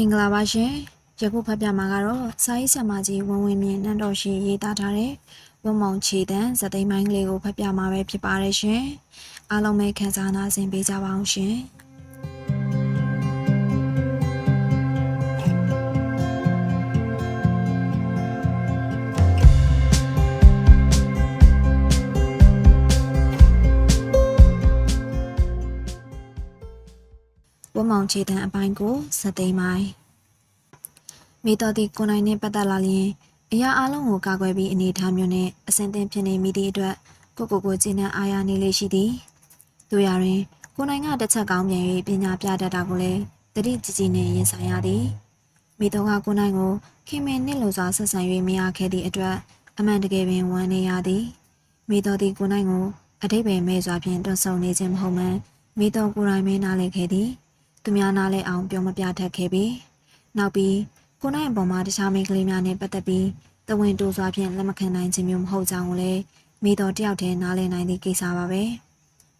မင်္ဂလာပါရှင်ယခုဖတ်ပြမှာကတော့စာရေးဆရာမကြီးဝင်းဝင်းမြင့်နန်းတော်ရှိရေးသားထားတဲ့ဝုံမောင်ခြေတန်းဇသိမ်းပိုင်းကလေးကိုဖတ်ပြမှာပဲဖြစ်ပါတယ်ရှင်အားလုံးပဲခန်းစားနာဆင်ပေးကြပါအောင်ရှင် ဝုံမောင်ခြေတန်းအပိုင်းကိုဇသိမ်းပိုင်းမိတော်သည်ကိုယ်နိုင်နှင့်ပတ်သက်လာလျင်အရာအလုံးကိုကာကွယ်ပြီးအနေထားမျိုးနဲ့အစဉ်သင်ဖြစ်နေမိသည့်အတွက်ကိုကိုကိုကျင်းနဲ့အားရနေလေရှိသည်တို့ရရင်ကိုယ်နိုင်ကတစ်ချက်ကောင်းပြန်၍ပညာပြတတ်တာကိုလည်းတတိကြည်ကြည်နဲ့ရင်ဆိုင်ရသည်မိတော်ကကိုယ်နိုင်ကိုခင်မင်နှင့်လိုစွာဆက်ဆံ၍မရခဲ့သည့်အတွက်အမှန်တကယ်ပင်ဝမ်းနေရသည်မိတော်သည်ကိုယ်နိုင်ကိုအတိတ်ပဲမဲစွာဖြင့်တွန့်ဆုံနေခြင်းမဟုတ်မှန်မိတော်ကိုယ်တိုင်မင်းနားလည်ခဲ့သည် သူများနားလဲအောင်ပြောမပြတတ်ခဲ့ပြီးနောက်ပြီးကိုနိုင်အပေါ်မှာတခြားမိန်းကလေးများနဲ့ပတ်သက်ပြီးတဝင်းတိုးစွာဖြင့်လက်မခံနိုင်ခြင်းမျိုးမဟုတ်ကြောင်းကိုလည်းမိတော်တယောက်တည်းနားလည်နိုင်သည့်ကိစ္စပါပဲ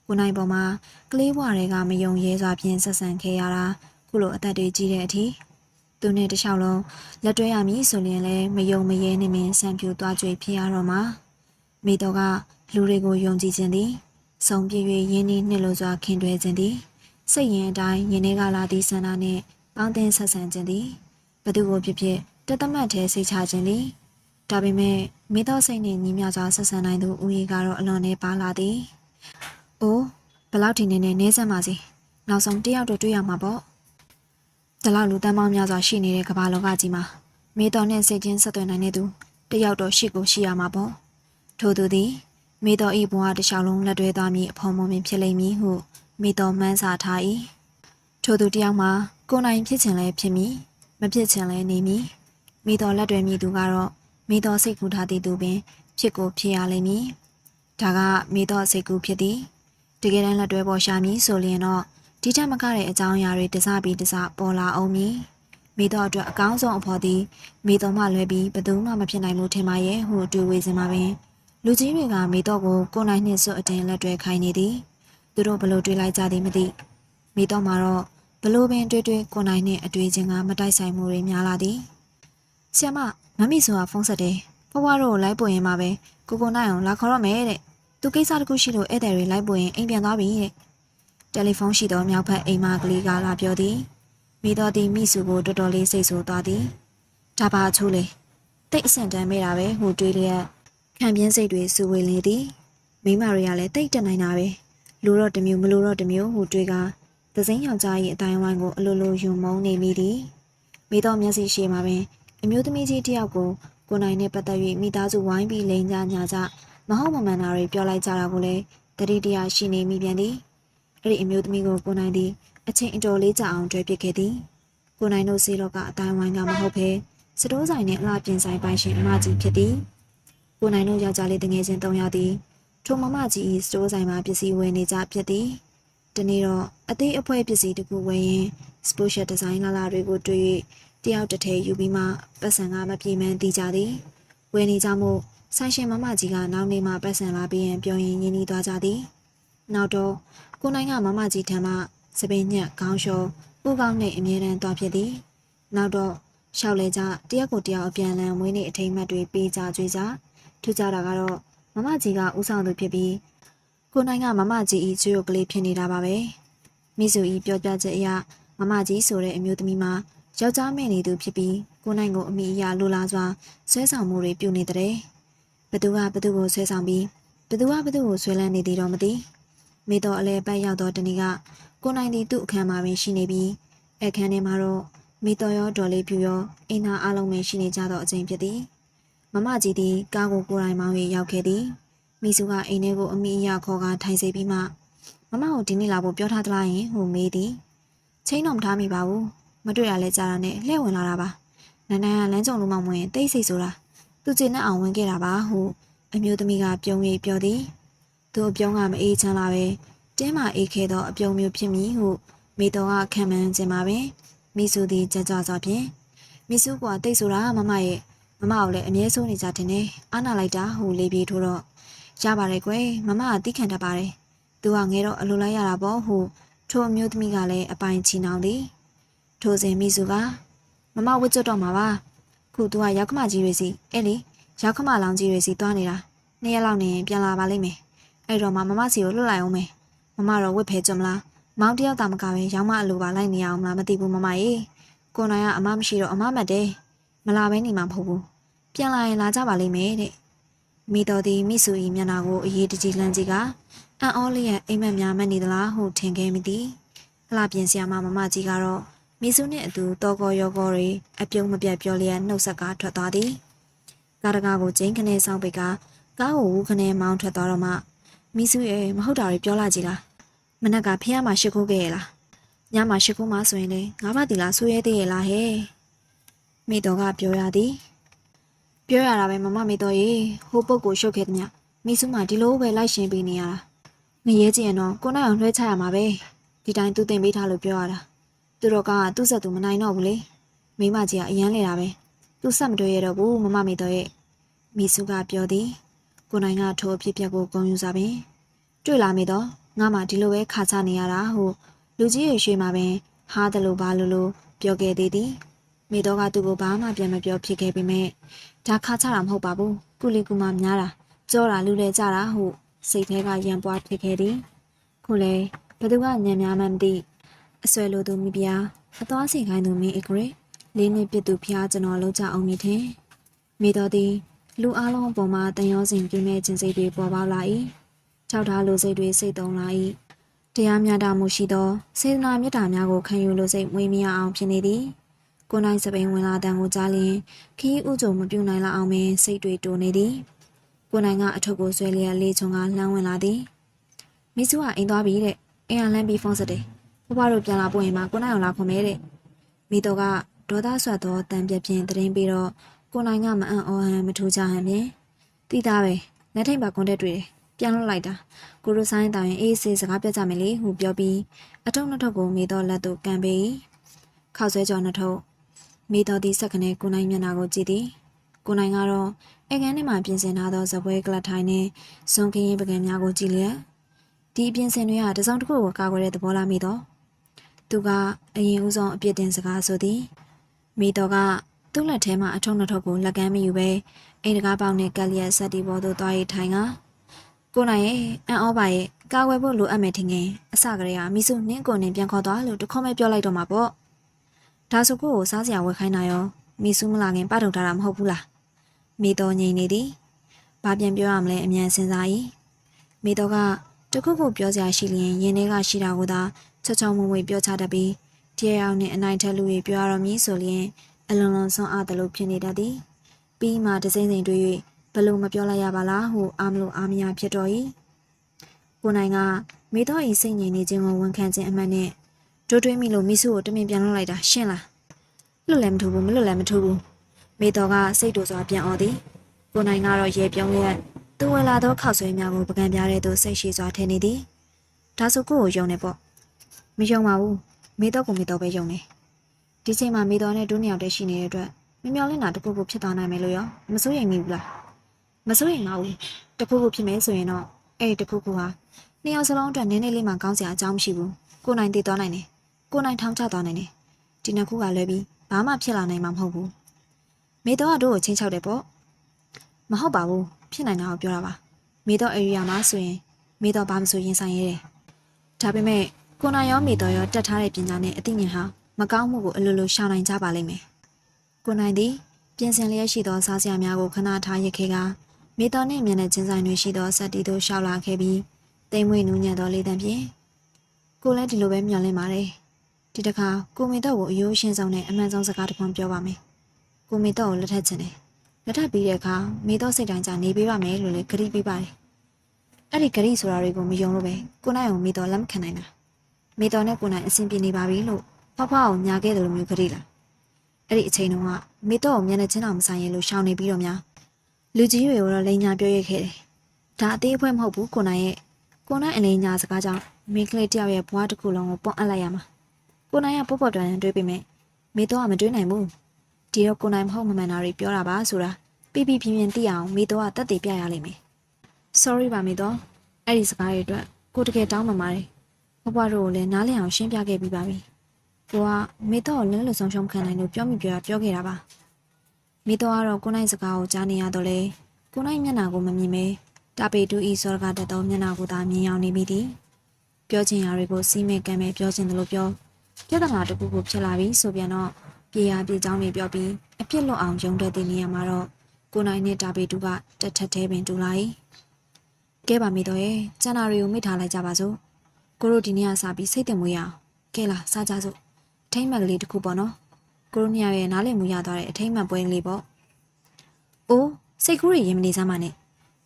ကိုနိုင်ပေါ်မှာကလေးဘွားတွေကမယုံရဲစွာဖြင့်ဆက်ဆံခဲ့ရတာခုလိုအသက်တွေကြီးတဲ့အထိသူနဲ့တခြားလုံးလက်တွဲရမည်ဆိုရင်လည်းမယုံမရဲနေမင်းဆံပြူသွားကြွေဖြစ်ရတော့မှာမိတော်ကလူတွေကိုယုံကြည်ခြင်းသည် ဆုံးပြည့်၍ရင်းနှီးနှစ်လိုစွာခင်တွဲခြင်းသည် စိတ်ရင်အတိုင်းယင်းထဲကလာသည့်ဆန္ဒနှင့်ပေါင်းတင်ဆက်ဆံခြင်းသည်ဘသူကိုဖြစ်ဖြစ်တသက်မှတ်ထဲစိတ်ချခြင်းသည်ဒါပေမဲ့မိသောစိတ်နှင့်ညီမျှစွာဆက်ဆံနိုင်သူဦးရေကတော့အလွန်နဲ့ပါလာသည်။အိုးဘလောက်ထင်နေနေနေစမ်းပါစီ။နောက်ဆုံးတယောက်တော့တွေ့ရမှာပေါ့။ဒီလောက်လူတန်းပေါင်းများစွာရှိနေတဲ့ကမ္ဘာလောကကြီးမှာမိတော်နဲ့စိတ်ချင်းဆက်သွယ်နိုင်တဲ့သူတယောက်တော့ရှိကိုရှိရမှာပေါ့။ထို့သူသည်မိတော်ဤဘဝတစ်လျှောက်လုံးလက်တွဲသွားမည်အဖော်မွန်ပင်ဖြစ်လိမ့်မည်ဟု မိတော်မှန်းစာထား၏။ထို့သူတယောက်မှာကိုယ်နိုင်ဖြစ်ခြင်းလည်းဖြစ်မည်။မဖြစ်ချင်လဲနေမည်မိတော်လက်တွေမြည်သူကတော့မိတော်စိတ်ကူထားသည့်သူပင် ဖြစ်ကိုဖြစ်ရလိမ့်မည်ဒါကမိတော်စိတ်ကူဖြစ်သည်တကယ်တမ်းလက်တွဲပေါ်ရှာမည်ဆိုရင်တော့ဒီထက်မကတဲ့အကြောင်းအရာတွေတစားပြီးတစားပေါ်လာအောင်မည်မိတော်အတွက်အကောင်းဆုံးအဖို့သည်မိတော်မှလွဲပြီးဘယ်သူမှမဖြစ်နိုင်မှုထင်ပါရဲ့ဟုတွေးဝေစင်ပါပင်လူကြီးတွေကမိတော်ကိုကိုယ်နိုင်နှင့်စွတ်အတင်လက်တွဲခိုင်းနေသည် သူတို့ဘလို့တွေးလိုက်ကြသည်မသိမိတော်မှာတော့ဘလို့ပင်တွေ့တွေ့ကိုနိုင်နဲ့အတွေ့ချင်းကမတိုက်ဆိုင်မှုတွေများလာသည်ဆီယမမမီဆိုတာဖုန်းဆက်တယ်ဖွားဖွားတို့ကိုလိုက်ပို့ရင်မှာပဲကိုကိုနိုင်အောင်လာခေါ်ရမယ်တဲ့သူကိစ္စတစ်ခုရှိလို့ဧည့်သည်တွေလိုက်ပို့ရင်အိမ်ပြန်သွားပြီတဲ့တယ်လီဖုန်းရှိသောမြောက်ဖက်အိမ်မကလေးကလာပြောသည်မိတော်သည်မိစုကိုတော်တော်လေးစိတ်ဆိုးသွားသည်ဒါပါချိုးလေတိတ်အဆန်တန်းမိတာပဲဟိုတွေးလျက်ခံပြင်းစိတ်တွေစူဝေလေသည်မိမတွေကလည်းတိတ်တက်နိုင်တာပဲ လူတော့တစ်မျိုးမလူတော့တစ်မျိုးဟိုတွေးကသစိမ်းယောက်ျား၏အတိုင်းဝိုင်းကိုအလိုလိုယုံမုန်းနေမိသည်မိသောမျက်စိရှိမှာပင်အမျိုးသမီးကြီးတစ်ယောက်ကိုကိုနိုင်နဲ့ပတ်သက်၍မိသားစုဝိုင်းပြီးလိန်ကြညာကြမဟုတ်မမှန်တာတွေပြောလိုက်ကြတာကိုလည်းတတိတရားရှိနေမိပြန်သည်အဲ့ဒီအမျိုးသမီးကိုကိုနိုင်သည်အချိန်အတော်လေးကြာအောင်တွေ့ပြစ်ခဲ့သည်ကိုနိုင်တို့စီတော့ကအတိုင်းဝိုင်းကမဟုတ်ဘဲစတိုးဆိုင်နဲ့အလားပြင်ဆိုင်ပိုင်ရှင်အမကြီးဖြစ်သည်ကိုနိုင်တို့ယောက်ျားလေးတငယ်ချင်း၃ယောက်သည် ထိုမမကြီး၏စတိုးဆိုင်မှာပစ္စည်းဝယ်နေကြဖြစ်သည်ဒီနေ့တော့အသေးအဖွဲပစ္စည်းတစ်ခုဝယ်ရင် special design လာလာတွေကိုတွေ့၍တယောက်တစ်ထည်ယူပြီးမှပတ်စံကမပြေမှန်းသိကြသည်ဝယ်နေကြမှုဆိုင်ရှင်မမကြီးကနောက်နေ့မှပတ်စံလာပြီးရင်ပြောရင်ရင်းနှီးသွားကြသည်နောက်တော့ကိုနိုင်ကမမကြီးထံမှစပင်းညက်ခေါင်းလျှောပူကောင်းနဲ့အမြဲတမ်းသွားဖြစ်သည်နောက်တော့ရှောက်လေကြတယောက်ကိုတယောက်အပြန်လန်ဝင်းနေအထိမ်းမှတ်တွေပေးကြကြွေးကြထူးကြတာကတော့ မမကြီးကဥဆောင်သူဖြစ်ပြီးကိုနိုင်ကမမကြီးဤကျွေးကလေးဖြစ်နေတာပါပဲမိစုဤပြောပြချက်အရမမကြီးဆိုတဲ့အမျိုးသမီးမှာယောက်ျားမဲ့နေသူဖြစ်ပြီးကိုနိုင်ကိုအမိအရာလိုလားစွာဆွဲဆောင်မှုတွေပြုနေတဲ့ဘသူကဘသူကိုဆွဲဆောင်ပြီးဘသူကဘသူကိုဆွဲလန်းနေသည်တော့မသိမိတော်အလဲပတ်ရောက်တော့တနေ့ကကိုနိုင်သည်သူ့အခန်းမှာပင်ရှိနေပြီးအခန်းထဲမှာတော့မိတော်ရောဒေါ်လေးပြူရောအိမ်သားအလုံးပင်ရှိနေကြတော့အချိန်ဖြစ်သည် မမကြီးသည်ကားကိုကိုယ်တိုင်မောင်း၍ရောက်ခဲ့သည်မိစုကအိမ်ထဲကိုအမိအယခေါ်ကထိုင်စေပြီးမှမမကိုဒီနေ့လာဖို့ပြောထားသလားယင်ဟိုမေးသည်ချိန်တော့မထားမိပါဘူးမတွေ့ရလဲကြာတာနဲ့လှည့်ဝင်လာတာပါနန်းနန်းကလမ်းကြုံလုံးမဝင်တိတ်ဆိတ်ဆိုတာသူကျင်နဲ့အောင်ဝင်ခဲ့တာပါဟုအမျိုးသမီးကပြုံး၍ပြောသည်သူအပြုံးကမအေးချမ်းလာပဲတင်းမာအေးခဲသောအပြုံးမျိုးဖြစ်မည်ဟုမိတော်ကခံမှန်းခြင်းပါပဲမိစုသည်ကြကြစွာဖြင့်မိစုကတိတ်ဆိုတာမမရဲ့ မမကိုလည်းအမြဲဆုံးနေကြတင်နေအာနာလိုက်တာဟုလေးပြေထိုးတော့ရပါတယ်ကွယ်မမကတိခံတတ်ပါတယ်သူကငဲတော့အလိုလိုက်ရတာပေါ့ဟုထိုအမျိုးသမီးကလည်းအပိုင်ချီနှောင်သည်ထိုစဉ်မိစုကမဝစ်ကျွတ်တော့မှာပါခုသူကရောက်ခမကြီးတွေစီအဲ့လေရောက်ခမလောင်ကြီးတွေစီတွားနေတာနှစ်ရက်လောက်နေရင်ပြန်လာပါလိမ့်မယ်အဲ့တော့မှမမစီကိုလွတ်လိုက်အောင်မယ်မမတော့ဝစ်ဖဲကြမလားမောင်တယောက်တာမကပဲရောင်းမအလိုပါလိုက်နေရအောင်မလားမသိဘူးမမရေကိုနိုင်ကအမမရှိတော့အမမတ်တယ် မလာဘဲနေမှာမဟုတ်ဘူးပြန်လာရင်လာကြပါလိမ့်မယ်တဲ့မိတော်သည်မိဆူ၏မျက်နှာကိုအရေးတကြီးလှမ်းကြည့်ကအံ့ဩလျက်အိမ်မက်များမက်နေသလားဟုထင်ခဲ့မိသည်အလှပြင်ဆရာမမမကြီးကတော့မိစုနှင့်အတူတောကောရောကောတွေအပြုံးမပြတ်ပြောလျက်နှုတ်ဆက်ကားထွက်သွားသည်ကားတကားကိုကျင်းခနဲဆောင်ပိတ်ကကားကိုဝူခနဲမောင်းထွက်သွားတော့မှမိစုရဲ့မဟုတ်တာတွေပြောလာကြည်လားမနက်ကဖះမှာရှ िख ိုးခဲ့ရလားညမှာရှ िख ိုးမှဆိုရင်လေငါးပါးတီလားဆိုရဲသေးရဲ့လားဟဲ့ မိတော်ကပြောရသည်ပြောရတာပဲမမမေတော်ရေဟိုပုတ်ကိုရှုပ်ခဲ့သည်မြမိစုမဒီလိုပဲလိုက်ရှင်ပေးနေရတာငရဲကြည့်ရင်တော့ကိုနိုင်အောင်လွှဲချရမှာပဲဒီတိုင်းသူတင်ပေးထားလို့ပြောရတာသူတော့ကသူ့ဆက်သူမနိုင်တော့ဘူးလေမိမကြီးကအရန်လေတာပဲသူဆက်မတွေ့ရတော့ဘူးမမမေတော်ရဲ့မိစုကပြောသည်ကိုနိုင်ကထိုအဖြစ်ပြက်ကိုဂုံယူစားပင်တွေ့လာမေတော့ငါမှဒီလိုပဲခါချနေရတာဟုလူကြီးရဲ့ရွှေမှာပင်ဟားတယ်လို့ဘာလို့လို့ပြောခဲ့သေးသည် မိတော်ကသူ့ကိုဘာမှပြန်မပြောဖြစ်ခဲ့ပေမဲ့ဒါခါချတာမဟုတ်ပါဘူးကုလီကူမများတာကြောတာလူလဲကြတာဟုစိတ်ထဲကရံပွားဖြစ်ခဲ့သည်ခုလေဘသူကညံများမှမသိအဆွဲလိုသူမိဖုရားအသွားစီခိုင်းသူမင်းအဂရလေးနှစ်ပြစ်သူဖျားကျွန်တော်လုံးကြအောင်မြင်ထင်မိတော်သည်လူအလုံးအပေါ်မှာတန်ရောစဉ်ပြင်းမဲ့ခြင်းစိတ်တွေပေါ်ပေါက်လာ၏ထောက်ထားလိုစိတ်တွေစိတ်တုံလာ၏တရားမျှတမှုရှိသောစေတနာမေတ္တာများကိုခံယူလိုစိတ်မွေးမြအောင်ဖြစ်နေသည် ကိုနိုင်စပိန်ဝင်လာတန်ကိုကြားလျင်ခီးဥကြုံမပြူနိုင်လောက်အောင်ပင်စိတ်တွေတိုးနေသည်ကိုနိုင်ကအထုပ်ကိုဆွဲလျက်လေးချုံကလှမ်းဝင်လာသည်မိစုကအိမ်သွားပြီတဲ့အိမ်ကလမ်းပြီးဖုန်းဆက်တယ်ဘဘတို့ပြန်လာပို့ရင်မှကိုနိုင်အောင်လာခွန်မဲတဲ့မိတော့ကဒေါသဆွတ်သောတန်ပြက်ဖြင့်တရင်ပြီးတော့ကိုနိုင်ကမအံ့ဩဟန်မထူးကြဟန်ဖြင့်တိသားပဲလက်ထိတ်ပါကွန်တက်တွေ့တယ်ပြန်လွတ်လိုက်တာကိုရိုဆိုင်တောင်ရင်အေးဆေးစကားပြောကြမယ်လေဟုပြောပြီးအထုပ်နှစ်ထုပ်ကိုမိတော့လက်သို့ကန်ပေးခောက်ဆွဲကြောနှစ်ထုပ် မိတော်သည်ဆက်ကနေကိုနိုင်မျက်နှာကိုကြည့်သည်ကိုနိုင်ကတော့အဲကန်းထဲမှာပြင်ဆင်ထားသောဇပွဲကလတ်ထိုင်းနဲ့ဇွန်ကရင်ပကံများကိုကြည့်လျက်ဒီပြင်ဆင်တွေကတစောင်းတစ်ခုကိုကာကွယ်တဲ့သဘောလားမိတော့သူကအရင်ဦးဆုံးအပြစ်တင်စကားဆိုသည်မိတော်ကသူ့လက်ထဲမှာအထုံးနှစ်ထုပ်ကိုလက်ကမ်းမယူပဲအိမ်တကားပေါက်နဲ့ကက်လျက်ဆက်တီပေါ်သို့သွားရထိုင်ကကိုနိုင်ရဲ့အန်အောပါရဲ့ကာကွယ်ဖို့လိုအပ်မယ်ထင်ငယ်အစကတည်းကမိစုနှင်းကိုနှင်းပြန်ခေါ်သွားလို့တခေါမဲပြောလိုက်တော့မှာပေါ့ ဒါဆိုကိုကိုစားစရာဝယ်ခိုင်းတာရောမိစုမလာခင်ပထုတ်ထားတာမဟုတ်ဘူးလားမိတော်ငိန်နေသည်ဘာပြန်ပြောရမလဲအမြန်စဉ်းစား၏မိတော်ကတခုခုပြောစရာရှိလျင်ရင်ထဲကရှိတာကိုသာချောချောမွေ့မွေ့ပြောချတတ်ပြီးတရားရောက်နဲ့အနိုင်ထက်လူတွေပြောရတော့မည်ဆိုလျင်အလွန်လွန်ဆွမ်းအားတလို့ဖြစ်နေတတ်သည်ပြီးမှတစိမ့်စိမ့်တွေ့၍ဘလို့မပြောလိုက်ရပါလားဟုအာမလို့အာမယာဖြစ်တော်၏ကိုနိုင်ကမိတော်၏စိတ်ငြိမ်နေခြင်းကိုဝန်ခံခြင်းအမှန်နဲ့ ဒိုးတွေးမိလို့မိစုကိုတမင်ပြန်လွှတ်လိုက်တာရှင်းလားလွတ်လည်းမထူဘူးမလွတ်လည်းမထူဘူးမေတော်ကစိတ်တူစွာပြန်អော်သည်ကိုနိုင်ကတော့ရေပြုံးလျက်သူဝယ်လာသောခောက်ဆွဲများကိုပကံပြားတဲ့သူစိတ်ရှိစွာထင်နေသည်ဒါဆိုကိုကိုယုံနေပေါ့မယုံပါဘူးမေတော်ကိုမေတော်ပဲယုံနေဒီချိန်မှာမေတော်နဲ့ဒုနှစ်ယောက်တည်းရှိနေတဲ့အတွက်မမျော်လင့်တာတခုခုဖြစ်သွားနိုင်မယ်လို့ရောမစိုးရိမ်မိဘူးလားမစိုးရိမ်ပါဘူးတခုခုဖြစ်မယ်ဆိုရင်တော့အဲ့ဒီတခုခုဟာနှစ်ယောက်စလုံးအတွက်နည်းနည်းလေးမှကောင်းစရာအကြောင်းမရှိဘူးကိုနိုင်တည်သွားနိုင်တယ် ကိုနိုင်ထောင်ချသွားနိုင်တယ်ဒီနှစ်ခုကလွဲပြီးဘာမှဖြစ်လာနိုင်မှာမဟုတ်ဘူးမေတော်ကတို့ကိုချင်းချောက်တယ်ပေါ့မဟုတ်ပါဘူးဖြစ်နိုင်တာကိုပြောတာပါမေတော် area မှာဆိုရင်မေတော်ဘာမှဆိုရင်ဆိုင်ရဲတယ်ဒါပေမဲ့ကိုနိုင်ရောမေတော်ရောတက်ထားတဲ့ပညာနဲ့အသိဉာဏ်ဟာမကောင်းမှုကိုအလိုလိုရှောင်နိုင်ကြပါလိမ့်မယ်ကိုနိုင်သည်ပြင်ဆင်လျက်ရှိသောစားစရာများကိုခဏထားရစ်ခဲ့ကမေတော်နှင့်မျက်နှာချင်းဆိုင်တွေရှိသောဆက်တီတို့ရှောက်လာခဲ့ပြီးတိမ်မွေ့နူးညံ့သောလေးတံဖြင့်ကိုလည်းဒီလိုပဲမျှော်လင့်ပါတယ် ဒီတစ်ခါကိုမေတော့ကိုအယိုးရှင်းဆုံးနဲ့အမှန်ဆုံးစကားတစ်ခွန်းပြောပါမယ်ကိုမေတော့ကိုလက်ထပ်ချင်တယ်လက်ထပ်ပြီးတဲ့အခါမေတော့စိတ်တိုင်းကြနေပေးပါမယ်လို့လည်းဂရိပေးပါတယ်အဲ့ဒီဂရိဆိုတာတွေကိုမယုံလို့ပဲကိုနိုင်ကိုမေတော့လက်မခံနိုင်တာမေတော့နဲ့ကိုနိုင်အဆင်ပြေနေပါပြီလို့ဖဖအောင်ညာခဲ့တယ်လို့မျိုးဂရိလားအဲ့ဒီအချိန်တုန်းကမေတော့ကိုမျက်နှာချင်းအောင်မဆိုင်ရင်လို့ရှောင်နေပြီးတော့များလူကြီးတွေကိုတော့လိန်ညာပြောရခဲ့တယ်ဒါအသေးအဖွဲမဟုတ်ဘူးကိုနိုင်ရဲ့ကိုနိုင်အလိန်ညာစကားကြောင့်မိန်းကလေးတယောက်ရဲ့ဘွားတစ်ခုလုံးကိုပွန်အပ်လိုက်ရမှာ ကိုနိုင်ကပေါ့ပေါ့တန်တန်တွေးပေမဲ့မေတော့ကမတွေးနိုင်ဘူးဒီတော့ကိုနိုင်မဟုတ်မမှန်တာတွေပြောတာပါဆိုတာပြပြပြင်းပြင်းသိအောင်မေတော့ကတက်တည်ပြရလိမ့်မယ် sorry ပါမေတော့အဲ့ဒီစကားတွေအတွက်ကိုတကယ်တောင်းပန်ပါတယ်ဘဘတို့ကိုလည်းနားလည်အောင်ရှင်းပြခဲ့ပြီးပါပြီကိုကမေတော့ကိုလင်းလို့ဆုံးရှုံးခံနိုင်လို့ပြောမိပြောပြောခဲ့တာပါမေတော့ကတော့ကိုနိုင်စကားကိုကြားနေရတော့လေကိုနိုင်မျက်နှာကိုမမြင်မဲတာပေတူဤစောရကတက်တော့မျက်နှာကိုသာမြင်အောင်နေမိသည်ပြောချင်ရာတွေကိုစီးမဲ့ကမ်းမဲ့ပြောချင်တယ်လို့ပြော ပြဿနာတစ်ခုခုဖြစ်လာပြီဆိုပြန်တော့ပြေရပြေချောင်းတွေပြောပြီးအပြစ်လွတ်အောင်ယုံတဲ့တဲ့နေရာမှာတော့ကိုနိုင်နဲ့တာပေတူကတက်ထက်သေးပင်တူလာ၏ကဲပါမေတော့ရဲ့ကျန်တာတွေကိုမိထားလိုက်ကြပါစို့ကိုတို့ဒီနေ့ကစပြီးစိတ်တင်မွေးရအောင်ကဲလာစားကြစို့အထိမ့်မှတ်ကလေးတစ်ခုပေါ့နော်ကိုရိုနီယာရဲ့နားလည်မှုရသွားတဲ့အထိမ့်မှတ်ပွဲလေးပေါ့အိုးစိတ်ကူးရရင်မနေစမ်းပါနဲ့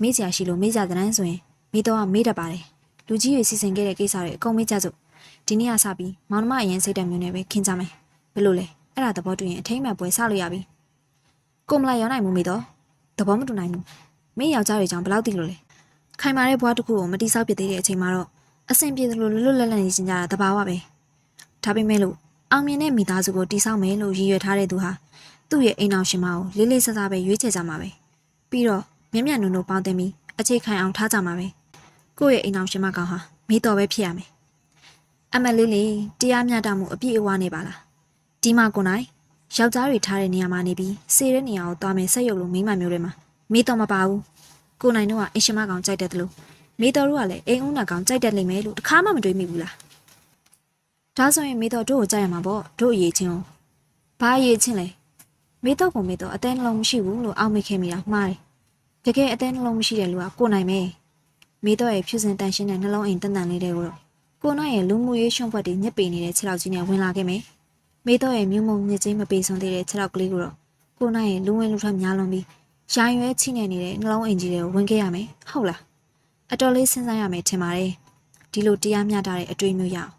မေးစရာရှိလို့မေးကြတဲ့န်းဆိုရင်မိတော့ကမေးတတ်ပါတယ်လူကြီးတွေစီစဉ်ခဲ့တဲ့ကိစ္စတွေအကုန်မေးကြစို့ ဒီနေ့ကစပြီးမောင်နှမအရင်စိတ်တက်မျိုးနဲ့ပဲခင်းကြမယ်ဘယ်လိုလဲအဲ့ဒါသဘောတူရင်အထိမ့်မှတ်ပွဲစလို့ရပြီကိုမလာရောက်နိုင်မှုမေတော့သဘောမတူနိုင်ဘူးမင်းယောက်ျားတွေကြောင့်ဘယ်လောက်တိလို့လဲခိုင်မာတဲ့ဘွားတစ်ခုကိုမတိဆောက်ပြသေးတဲ့အချိန်မှာတော့အဆင်ပြေသလိုလွတ်လွတ်လပ်လပ်နေကြတာတဘာဝပဲဒါပေမဲ့လို့အောင်မြင်တဲ့မိသားစုကိုတည်ဆောက်မယ်လို့ရည်ရွယ်ထားတဲ့သူဟာသူ့ရဲ့အိမ်အောင်ရှင်မကိုလေးလေးဆဆပဲရွေးချယ်ကြမှာပဲပြီးတော့မြက်မြက်နုံနုံပေါင်းတင်ပြီးအခြေခံအောင်ထားကြမှာပဲကိုယ့်ရဲ့အိမ်အောင်ရှင်မကောင်ဟာမိတော်ပဲဖြစ်ရမယ် အမလေးလေးတရားမျှတမှုအပြည့်အဝနေပါလားဒီမှာကိုနိုင်ယောက်ျားတွေထားတဲ့နေရာမှာနေပြီးစေတဲ့နေရာကိုသွားမယ်ဆက်ရုပ်လို့မိမမျိုးတွေမှာမိတော်မပါဘူးကိုနိုင်တို့ကအိမ်ရှင်မကောင်ကြိုက်တယ်တလို့မိတော်တို့ကလည်းအိမ်ဦးနာကောင်ကြိုက်တယ်လိမ့်မယ်လို့တခါမှမတွေးမိဘူးလားဒါဆိုရင်မေတော့တို့ကိုကြိုက်ရမှာပေါ့တို့အရေးချင်းကိုဘာအရေးချင်းလဲမေတော့ကမေတော့အသေးနှလုံးမရှိဘူးလို့အောက်မေ့ခဲ့မိတာမှားတယ်တကယ်အသေးနှလုံးမရှိတဲ့လူကကိုနိုင်မယ်မေတော့ရဲ့ဖြူစင်တန်ရှင်းတဲ့နှလုံးအိမ်တန်တန်လေးတွေကိုတော့ ကိုနိုင်ရဲ့လူမှုရေးရှုံ့ဘက်တွေညစ်ပေနေတဲ့ခြေထောက်ကြီးနဲ့ဝင်လာခဲ့မယ်မေတော့ရဲ့မြုံမုံညစ်ချင်းမပေဆုံးသေးတဲ့ခြေထောက်ကလေးကိုတော့ကိုနိုင်ရဲ့လူဝင်လူထွက်များလွန်ပြီးရိုင်းရွဲချိနေနေတဲ့နှလုံးအိမ်ကြီးတွေကိုဝင်ခဲ့ရမယ်ဟုတ်လားအတော်လေးစဉ်းစားရမယ်ထင်ပါတယ်ဒီလိုတရားမျှတတဲ့အတွေ့အမျိုးရအောင်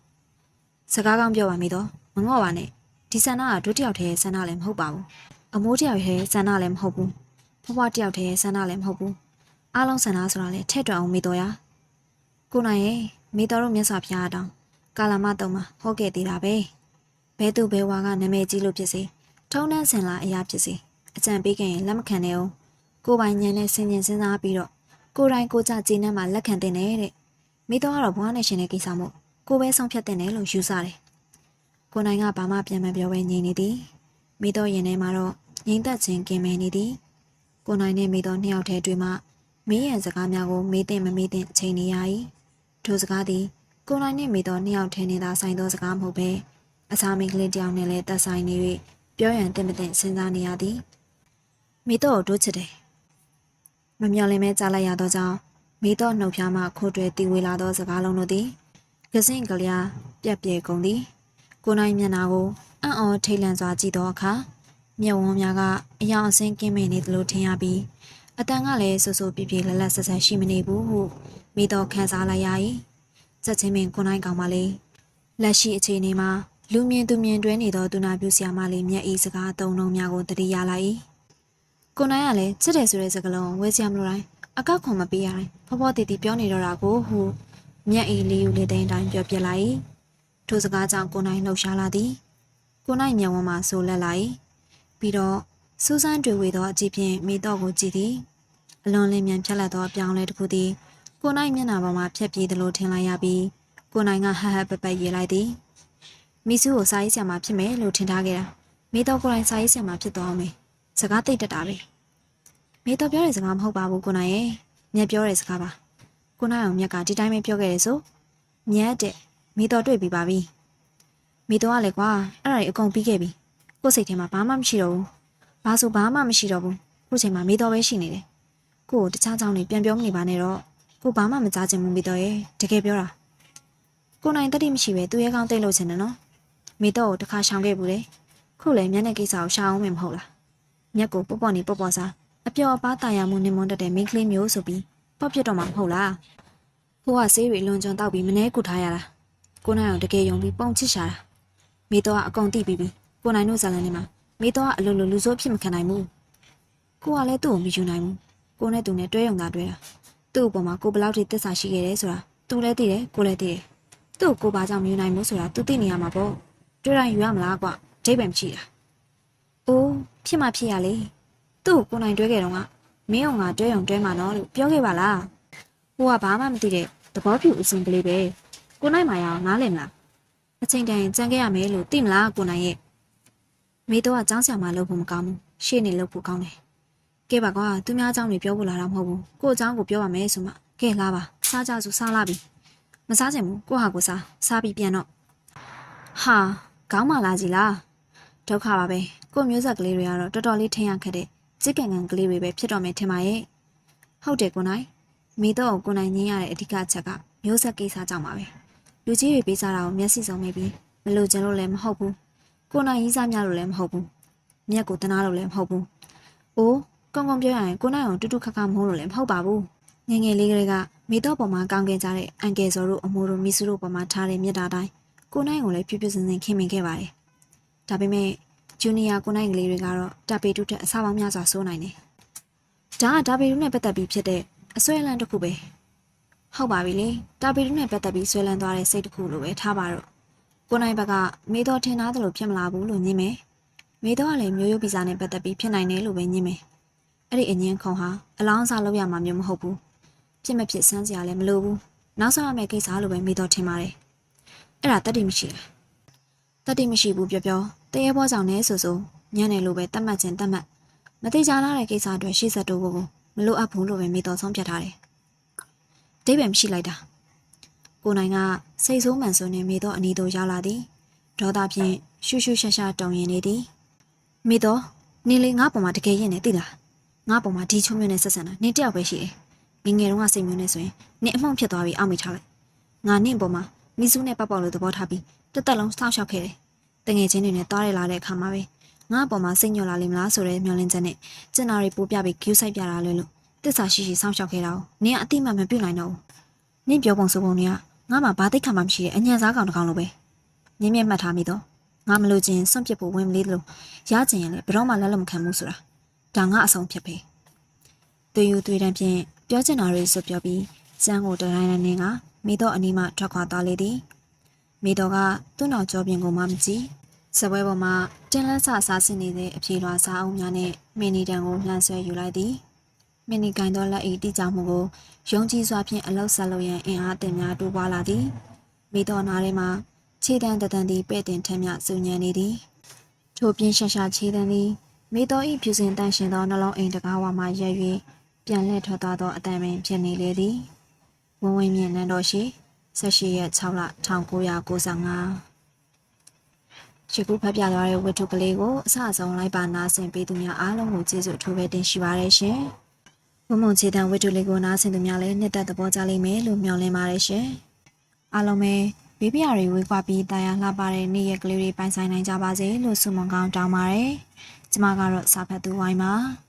စကားကောင်းပြောပါမိတော့မငော့ပါနဲ့ဒီဆန္ဒကဒုတိယတည်းရဲ့ဆန္ဒလည်းမဟုတ်ပါဘူးအမိုးတယောက်ရဲ့ဆန္ဒလည်းမဟုတ်ဘူးဖွားဖွားတယောက်တည်းရဲ့ဆန္ဒလည်းမဟုတ်ဘူးအားလုံးဆန္ဒဆိုတာလည်းထက်တွက်အောင်မိတော့ရကိုနိုင်ရဲ့ မိတော်တို့မျက်စာဖျားတောင်ကာလာမတုံးမှာဟောခဲ့သေးတာပဲဘဲသူဘဲဝါကနာမည်ကြီးလို့ဖြစ်စေထုံးတန်းစင်လာအရာဖြစ်စေအကြံပေးခင်လက်မခံနဲ့အောင်ကိုပိုင်ညံနဲ့ဆင်ញင်စဉ်းစားပြီးတော့ကိုတိုင်းကိုကြကြည်နှမ်းမှာလက်ခံတင်နေတဲ့မိတော်ကတော့ဘွားနဲ့ရှင်တဲ့ကိစ္စမို့ကိုပဲဆုံးဖြတ်တဲ့နယ်လို့ယူဆတယ်။ကိုနိုင်ကဘာမှပြန်မပြောဘဲငြိမ်နေသည်။မိတော့ရင်ထဲမှာတော့ငြိမ်သက်ခြင်းကင်းမဲနေသည်။ကိုနိုင်နဲ့မိတော့နှစ်ယောက်တည်းတွေ့မှမင်းရဲ့စကားများကိုမေးတဲ့မမေးတဲ့အချိန်နေရ၏။ ထိုစကားသည်ကိုနိုင်နဲ့မိတော့နှစ်ယောက်တည်းနေတာဆိုင်သောစကားမဟုတ်ပဲအစာမိန်းကလေးတစ်ယောက်နဲ့လည်းသက်ဆိုင်နေ၍ပြောရန်တင့်မတင့်စဉ်းစားနေရသည်။မိတော့တို့ချစ်တယ်။မမျော်လင့်မဲကြားလိုက်ရသောကြောင့်မိတော့နှုတ်ဖျားမှခိုးတွယ်တီဝေလာသောစကားလုံးတို့သည်ကစင့်ကလျာပြက်ပြဲကုန်သည်ကိုနိုင်မျက်နှာကိုအံ့ဩထိတ်လန့်စွာကြည့်သောအခါမျက်ဝန်းများကအယောင်အစင်းကင်းမဲ့နေသလိုထင်ရပြီး အတန်ကလည်းဆူဆူပြပြလလဆက်ဆက်ရှိမနေဘူးဟုမိတော့ခန်းစားလိုက်ရ၏စက်ချင်းပင်ကိုနိုင်ကောင်မလေးလက်ရှိအခြေအနေမှာလူမြင်သူမြင်တွဲနေသောသူနာပြုဆရာမလေးမျက်ဤစကားအသုံးလုံးများကိုတတိရလိုက်၏ကိုနိုင်ကလည်းချစ်တယ်ဆိုတဲ့စကားလုံးဝဲစရာမလိုတိုင်းအကောက်ခွန်မပေးရတိုင်းဖောဖောတီတီပြောနေတော့တာကိုဟုမြက်အေးလေးယူလေးတဲ့အတိုင်းပြောပြလိုက်၏ထိုစကားကြောင့်ကိုနိုင်လှုပ်ရှားလာသည်ကိုနိုင်မျက်ဝန်းမှာဆိုလက်လိုက်ပြီးတော့ စူးစမ်းတွေ့ဝေသောအကြည့်ဖြင့်မိတော့ကိုကြည့်သည်အလွန်လင်းမြန်ဖြတ်လက်သောအပြောင်းလဲတစ်ခုသည်ကိုနိုင်မျက်နှာပေါ်မှာဖြတ်ပြေးသလိုထင်လိုက်ရပြီးကိုနိုင်ကဟဟပပရေးလိုက်သည်မိစုကိုစာရေးဆရာမဖြစ်မယ်လို့ထင်ထားခဲ့တာမိတော့ကိုနိုင်စာရေးဆရာမဖြစ်သွားအောင်မယ်စကားသိတတ်တာပဲမိတော့ပြောတဲ့စကားမဟုတ်ပါဘူးကိုနိုင်ရဲ့မြက်ပြောတဲ့စကားပါကိုနိုင်အောင်မြက်ကဒီတိုင်းပဲပြောခဲ့တယ်ဆိုမြက်တဲ့မိတော်တွေ့ပြီးပါပြီမိတော်ကလည်းကွာအဲ့ဒါတွေအကုန်ပြီးခဲ့ပြီကိုယ်စိတ်ထဲမှာဘာမှမရှိတော့ဘူး ဘာဆိုဘာမှမရှိတော့ဘူးခုချိန်မှာမိတော်ပဲရှိနေတယ်ကိုကိုတခြားကြောင်းတွေပြန်ပြောမနေပါနဲ့တော့ကိုဘာမှမကြားချင်ဘူးမိတော်ရဲ့တကယ်ပြောတာကိုနိုင်တတိမရှိပဲသူရဲ့ကောင်းတိတ်လို့ချင်တယ်နော်မိတော်ကိုတခါရှောင်ခဲ့ဘူးလေခုလည်းမျက်နှာကိစ္စကိုရှောင်အောင်မဟုတ်လားမြက်ကိုပေါ့ပေါ့နေပေါ့ပေါ့စားအပျော်အပါးတာယာမှုနေမွန်းတတ်တဲ့မိန်းကလေးမျိုးဆိုပြီးပေါ့ပြတ်တော့မှာမဟုတ်လားကိုကဆေးတွေလွန်ကျွံတောက်ပြီးမနှဲကုထားရတာကိုနိုင်အောင်တကယ်ယုံပြီးပုံချစ်ရှာတာမိတော့ကအကုန်သိပြီးပြီကိုနိုင်တို့ဇာလန်ထဲမှာ မိတော့ကအလိုလိုလူဆိုးဖြစ်မခံနိုင်ဘူးကိုကလည်းသူ့ကိုမယူနိုင်ဘူးကိုနဲ့သူနဲ့တွဲရုံသာတွဲတာသူ့အပေါ်မှာကိုဘယ်လောက်ထိသစ္စာရှိခဲ့တယ်ဆိုတာသူလည်းသိတယ်ကိုလည်းသိတယ်သူ့ကိုကိုဘာကြောင့်မယူနိုင်ဘူးဆိုတာသူသိနေရမှာပေါ့တွဲတိုင်းယူရမလားကွဒိတ်ပဲမရှိတာအိုးဖြစ်မှဖြစ်ရလေသူ့ကိုကိုနိုင်တွဲခဲ့တော့ကမင်းအောင်ကတွဲရုံတွဲမှာနော်လို့ပြောခဲ့ပါလား။ဟိုကဘာမှမသိတဲ့သဘောဖြူအစင်ကလေးပဲ။ကိုနိုင်မာရအောင်နားလည်မလား။ဘအချိန်တန်ကြံခဲ့ရမယ်လို့သိမလားကိုနိုင်ရဲ့ မိတော့ကចောင်းဆရာမလုပ်ဖို့မကောင်းဘူးရှေ့နေလုပ်ဖို့ကောင်းတယ်ကဲပါကွာသူများအကြောင်းတွေပြောဖို့လာတာမဟုတ်ဘူးကို့အကြောင်းကိုပြောပါမယ်ဆိုမှကဲလာပါစားကြဆိုစားလာပြီမစားချင်ဘူးကိုဟာကိုစားစားပြီးပြန်တော့ဟာကောင်းမှလာကြည်လားဒုက္ခပါပဲကို့မျိုးဆက်ကလေးတွေကတော့တော်တော်လေးထင်ရခက်တဲ့စိတ်ကံကံကလေးတွေပဲဖြစ်တော့မယ်ထင်ပါရဲ့ဟုတ်တယ်ကိုနိုင်မိတော့ကိုနိုင်ငင်းရတဲ့အဓိကအချက်ကမျိုးဆက်ကိစ္စကြောင့်ပါပဲလူကြီးတွေပေးစားတာကိုမျက်စိစုံမိပြီးမလို့ကျင်လို့လည်းမဟုတ်ဘူး ကိုနိုင်ကြီးစားများလို့လည်းမဟုတ်ဘူးမြက်ကိုတနာလို့လည်းမဟုတ်ဘူးအိုးကောင်းကောင်းပြောရရင်ကိုနိုင်အောင်တူတူခါခါမဟုတ်လို့လည်းမဟုတ်ပါဘူးငယ်ငယ်လေးကလေးကမိတော့ပေါ်မှာကောင်းကင်ကြတဲ့အန်ကယ်ဇော်တို့အမိုးတို့မီဆူတို့ပေါ်မှာထားတဲ့မြတ်တာတိုင်းကိုနိုင်ကိုလည်းပြပြစင်စင်ခင်မင်ခဲ့ပါတယ်ဒါပေမဲ့ဂျူနီယာကိုနိုင်ကလေးတွေကတော့တပ်ပေတုတဲ့အစားပေါင်းများစွာစိုးနိုင်တယ်ဒါကဒါပေတုနဲ့ပတ်သက်ပြီးဖြစ်တဲ့အဆွဲလန်းတစ်ခုပဲဟုတ်ပါပြီလေတာပေတုနဲ့ပတ်သက်ပြီးဆွဲလန်းသွားတဲ့စိတ်တစ်ခုလိုပဲထားပါတော့ ကိုနိုင်ဘက်ကမေတော်ထင်သားသလိုဖြစ်မလာဘူးလို့ညင်းမယ်မေတော်ကလည်းမျိုးရိုးဗီဇာနဲ့ပတ်သက်ပြီးဖြစ်နိုင်တယ်လို့ပဲညင်းမယ်အဲ့ဒီအငင်းခုံဟာအလောင်းစားလုပ်ရမှာမျိုးမဟုတ်ဘူးဖြစ်မဖြစ်စမ်းစရာလည်းမလိုဘူးနောက်ဆုံးရမယ့်ကိစ္စလို့ပဲမေတော်ထင်ပါတယ်အဲ့ဒါတတ်တိမရှိလားတတ်တိမရှိဘူးပြောပြောတရေဘောကြောင့်နဲ့ဆိုဆိုညံ့တယ်လို့ပဲတတ်မှတ်ခြင်းတတ်မှတ်မတိကြလာတဲ့ကိစ္စအတွက်ရှေ့ဆက်တိုးဖို့ကိုမလိုအပ်ဘူးလို့ပဲမေတော်ဆုံးဖြတ်ထားတယ်ဒိဗယ်မရှိလိုက်တာ ကိုနိုင်ကစိတ်ဆိုးမှန်ဆိုးနေမေတော်အနီတို့ရောက်လာသည်ဒေါသဖြင့်ရှူးရှူးရှာရှာတုံရင်နေသည်မေတော်နေလေငါပေါ်မှာတကယ်ရင်နေသိလားငါပေါ်မှာဒီချုံမျိုးနဲ့ဆက်ဆံတာနင်တယောက်ပဲရှိတယ်ငငယ်တုန်းကစိတ်မျိုးနဲ့ဆိုရင်နင်အမှောင်ဖြစ်သွားပြီးအောက်မိထားလိုက်ငါနင့်ပေါ်မှာမိစုနဲ့ပတ်ပေါက်လို့သဘောထားပြီးတက်တက်လုံးစောင့်ရှောက်ခဲ့တယ်တငယ်ချင်းတွေနဲ့တားရလာတဲ့အခါမှာပဲငါ့ပေါ်မှာစိတ်ညစ်လာလိမ့်မလားဆိုတဲ့မျှော်လင့်ချက်နဲ့ကျင်နာတွေပိုးပြပြီးဂူးဆိုင်ပြတာလဲလို့တစ္ဆာရှိရှိစောင့်ရှောက်ခဲ့တာကိုနင်ကအတိမတ်မပြုတ်နိုင်တော့ဘူးနင်ပြောပုံဆိုပုံတွေက ငါမှဘာသိခါမှမရှိတဲ့အညံစားကောင်တစ်ကောင်လိုပဲနင်းမြတ်မှတ်ထားမိတော့ငါမလို့ချင်းစွန့်ပစ်ဖို့ဝင်မလေးသလိုရကျင်ရင်လည်းဘယ်တော့မှလက်လက်မခံဘူးဆိုတာဒါငါအဆုံးဖြစ်ပဲတွေ့ယူတွေ့တန်းဖြင့်ပြောချင်တာတွေဆိုပြောပြီးစမ်းကိုတတိုင်းတိုင်းနဲ့ကမိတော့အနီးမှထွက်ခွာသွားလေသည်မိတော့ကသူ့နောက်ကျောပြင်ကိုမှမကြည့်စပွဲပေါ်မှာတင်လက်ဆစားစင်နေတဲ့အဖြေလွှာစားအုံများနဲ့မင်းနီတန်ကိုလှမ်းဆွဲယူလိုက်သည် မင်းနီကန်တော်လက်ဤတိကျမှုကိုယုံကြည်စွာဖြင့်အလောက်ဆက်လို့ရန်အင်အားတင်များတိုးပွားလာသည်မိတော်နာထဲမှာခြေတန်းတတန်သည်ပဲ့တင်ထက်မြစုညံနေသည်ထို့ပြင်ရှာရှာခြေတန်းသည်မိတော်ဤဖြူစင်တန့်ရှင်သောနှလုံးအိမ်တကားဝမှရက်၍ပြန်လှည့်ထွက်သွားသောအတန်ပင်ဖြစ်နေလေသည်ဝင်းဝင်းမြင့်နန်းတော်ရှိ18ရက်6လ1995ရှိခုဖတ်ပြသွားတဲ့ဝတ္ထုကလေးကိုအစအဆုံးလိုက်ပါနားဆင်ပေးသူများအားလုံးကိုကျေးဇူးအထူးပဲတင်ရှိပါရရှင်။ မုံမုံချေတံဝတ္ထုလေးကိုနားဆင်သူများလည်းနှစ်သက်သဘောကျလိမ့်မယ်လို့မျှော်လင့်ပါတယ်ရှင်။အားလုံးပဲဘေးပြားတွေဝေခွာပြီးတာယာလှပတဲ့နေ့ရက်ကလေးတွေပိုင်ဆိုင်နိုင်ကြပါစေလို့ဆုမွန်ကောင်းတောင်းပါတယ်။ကျမကတော့စာဖတ်သူဝိုင်းပါ။